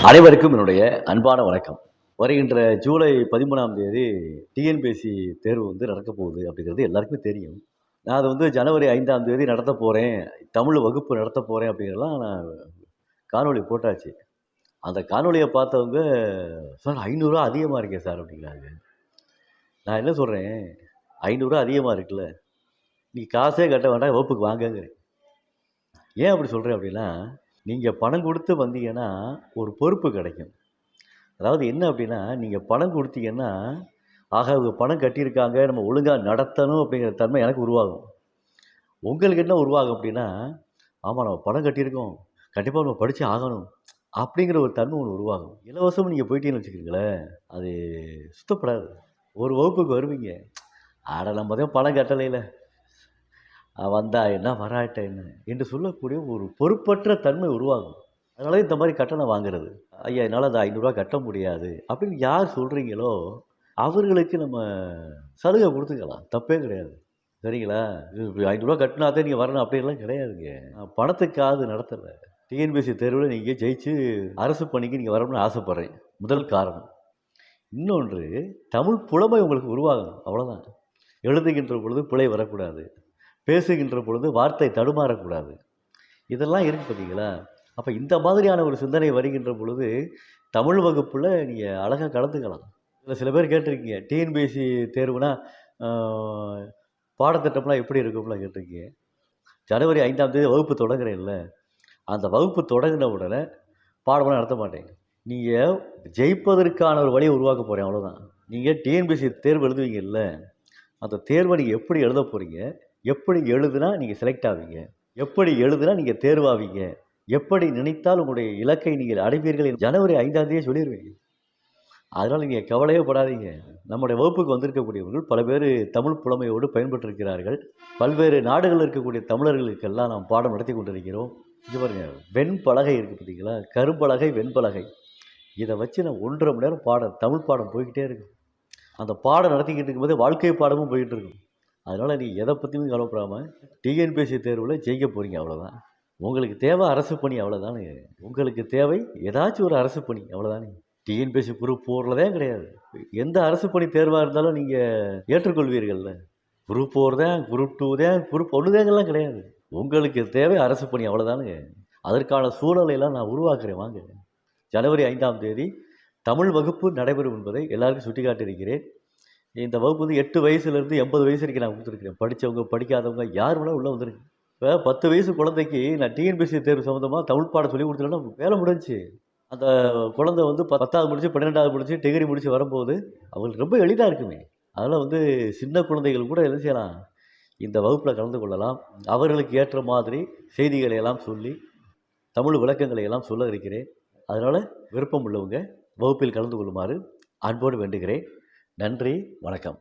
அனைவருக்கும் என்னுடைய அன்பான வணக்கம். வருகின்ற ஜூலை பதிமூணாம் தேதி டிஎன்பிஎஸ்சி தேர்வு வந்து நடக்க போகுது அப்படிங்கிறது எல்லாருக்குமே தெரியும். நான் அது வந்து ஜனவரி ஐந்தாம் தேதி நடத்த போகிறேன் தமிழ் வகுப்பு நடத்த போகிறேன் அப்படிங்கிறலாம் நான் காணொலி போட்டாச்சு. அந்த காணொலியை பார்த்தவங்க சார் ஐநூறுரூவா அதிகமாக இருக்கேன் சார் அப்படிங்கிறாங்க. நான் என்ன சொல்கிறேன் ஐநூறுரூவா அதிகமாக இருக்குல்ல. நீ காசே கட்ட வேண்டாம் வகுப்புக்கு வாங்கங்கிறேன். ஏன் அப்படி சொல்கிறேன் அப்படின்னா நீங்கள் பணம் கொடுத்து வந்தீங்கன்னா ஒரு பொறுப்பு கிடைக்கும். அதாவது என்ன அப்படின்னா நீங்கள் பணம் கொடுத்தீங்கன்னா ஆக இவங்க பணம் கட்டியிருக்காங்க நம்ம ஒழுங்காக நடத்தணும் அப்படிங்கிற தன்மை எனக்கு உருவாகும். உங்களுக்கு என்ன உருவாகும் அப்படின்னா ஆமாம் நம்ம பணம் கட்டியிருக்கோம். கண்டிப்பாக நம்ம படித்து ஆகணும் அப்படிங்கிற ஒரு தன்மை ஒன்று உருவாகும். இலவசம் நீங்கள் போயிட்டீங்கன்னு வச்சுக்கோங்களேன் அது சுத்தப்படாது. ஒரு வகுப்புக்கு வருவீங்க. ஆட நம்ம தான் பணம் கட்டலையில். வந்தா என்ன வராட்ட என்ன என்று சொல்லக்கூடிய ஒரு பொறுப்பற்ற தன்மை உருவாகும். அதனால இந்த மாதிரி கட்டணம் வாங்குறது. ஐயா என்னால் அது ஐநூறுரூவா கட்ட முடியாது அப்படின்னு யார் சொல்கிறீங்களோ அவர்களுக்கு நம்ம சலுகை கொடுத்துக்கலாம். தப்பே கிடையாது. சரிங்களா? ஐநூறுரூவா கட்டினாதே நீங்கள் வரணும் அப்படின்லாம் கிடையாதுங்க. நான் பணத்துக்காவது நடத்தலை டிஎன்பிஎஸ்சி தேர்வில் நீங்கள் ஜெயிச்சு அரசு பணிக்கு நீங்கள் வரணும்னு ஆசைப்பட்றேன். முதல் காரணம். இன்னொன்று தமிழ் புலமை உங்களுக்கு உருவாகணும். அவ்வளோதான் எழுதுகின்ற பொழுது பிழை வரக்கூடாது. பேசுகின்ற பொழுது வார்த்தை தடுமாறக்கூடாது. இதெல்லாம் இருக்குது பார்த்தீங்களா அப்போ இந்த மாதிரியான ஒரு சிந்தனை வருகின்ற பொழுது தமிழ் வகுப்பில் நீங்கள் அழகாக கலந்துக்கலாம். இதில் சில பேர் கேட்டிருக்கீங்க டிஎன்பிஎஸ்சி தேர்வுனா பாடத்திட்டம்லாம் எப்படி இருக்கும்லாம் கேட்டிருக்கீங்க. ஜனவரி ஐந்தாம் தேதி வகுப்பு தொடங்குறேன்ல. அந்த வகுப்பு தொடங்கின உடனே பாடமெல்லாம் நடத்த மாட்டேங்க நீங்கள் ஜெயிப்பதற்கான ஒரு வழியை உருவாக்க போகிறேன் அவ்வளோதான் நீங்கள் டிஎன்பிஎஸ்சி தேர்வு எழுதுவீங்கல்ல. அந்த தேர்வை நீங்கள் எப்படி எழுத போகிறீங்க எப்படி எழுதுனா நீங்கள் செலக்ட் ஆவீங்க? எப்படி எழுதுனா நீங்கள் தேர்வாவீங்க? எப்படி நினைத்தால் உங்களுடைய இலக்கை நீங்கள் அடைவீர்கள் என்று ஜனவரி ஐந்தாம் தேதி சொல்லிடுவீங்க அதனால் நீங்கள் கவலையே படாதீங்க. நம்முடைய வகுப்புக்கு வந்திருக்கக்கூடியவர்கள் பல பேர் தமிழ் புலமையோடு பயன்பட்டிருக்கிறார்கள் பல்வேறு நாடுகளில் இருக்கக்கூடிய தமிழர்களுக்கெல்லாம் நாம் பாடம் நடத்தி கொண்டிருக்கிறோம். இது பாருங்க வெண்பலகை இருக்குது பார்த்தீங்களா? கரும்பலகை வெண்பலகை. இதை வச்சு நான் ஒன்றரை மணி நேரம் பாடம் தமிழ் பாடம் போய்கிட்டே இருக்கும். அந்த பாடம் நடத்திக்கிட்டு இருக்கும்போது வாழ்க்கை பாடமும் போயிட்டு இருக்கும். அதனால் நீ எதை பற்றியும் கவலைப்படாமல் டிஎன்பிஎஸ்சி தேர்வில் ஜெயிக்க போகிறீங்க அவ்வளோதான் உங்களுக்கு தேவை அரசு பணி அவ்வளோதானே உங்களுக்கு தேவை ஏதாச்சும் ஒரு அரசு பணி அவ்வளோதானே டிஎன்பிஎஸ்சி குரூப் போடுறதே கிடையாது. எந்த அரசு பணி தேர்வாக இருந்தாலும் நீங்கள் ஏற்றுக்கொள்வீர்கள்ல. குரூப் ஃபோர் தான் குரூப் டூ தான் குரூப் ஒன்றுதேங்கெல்லாம் கிடையாது. உங்களுக்கு தேவை அரசு பணி அவ்வளோதானுங்க அதற்கான சூழலையெல்லாம் நான் உருவாக்குறேன் வாங்க. ஜனவரி ஐந்தாம் தேதி தமிழ் வகுப்பு நடைபெறும் என்பதை எல்லாருக்கும் சுட்டிக்காட்டியிருக்கிறேன். இந்த வகுப்பு வந்து எட்டு வயசுலேருந்து எண்பது வயசு வரைக்கும் நான் கொடுத்துருக்கிறேன். படித்தவங்க படிக்காதவங்க யார் வேணால் உள்ளே வந்துருக்கு இப்போ பத்து வயசு குழந்தைக்கு நான் டிஎன்பிஎஸ்சி தேர்வு சம்மந்தமாக தமிழ் பாடம் சொல்லி கொடுத்துட்டேன்னா வேலை முடிஞ்சு அந்த குழந்தை வந்து பத்தாவது முடிச்சு பன்னெண்டாவது முடிச்சு டிகிரி முடிச்சு வரும்போது அவங்களுக்கு ரொம்ப எளிதாக இருக்குமே. அதனால் வந்து சின்ன குழந்தைகள் கூட என்ன செய்யலாம்? இந்த வகுப்பில் கலந்து கொள்ளலாம். அவர்களுக்கு ஏற்ற மாதிரி செய்திகளை எல்லாம் சொல்லி தமிழ் விளக்கங்களை எல்லாம் சொல்ல இருக்கிறேன். அதனால் விருப்பம் உள்ளவங்க வகுப்பில் கலந்து கொள்ளுமாறு அன்போடு வேண்டுகிறேன். நன்றி வணக்கம்.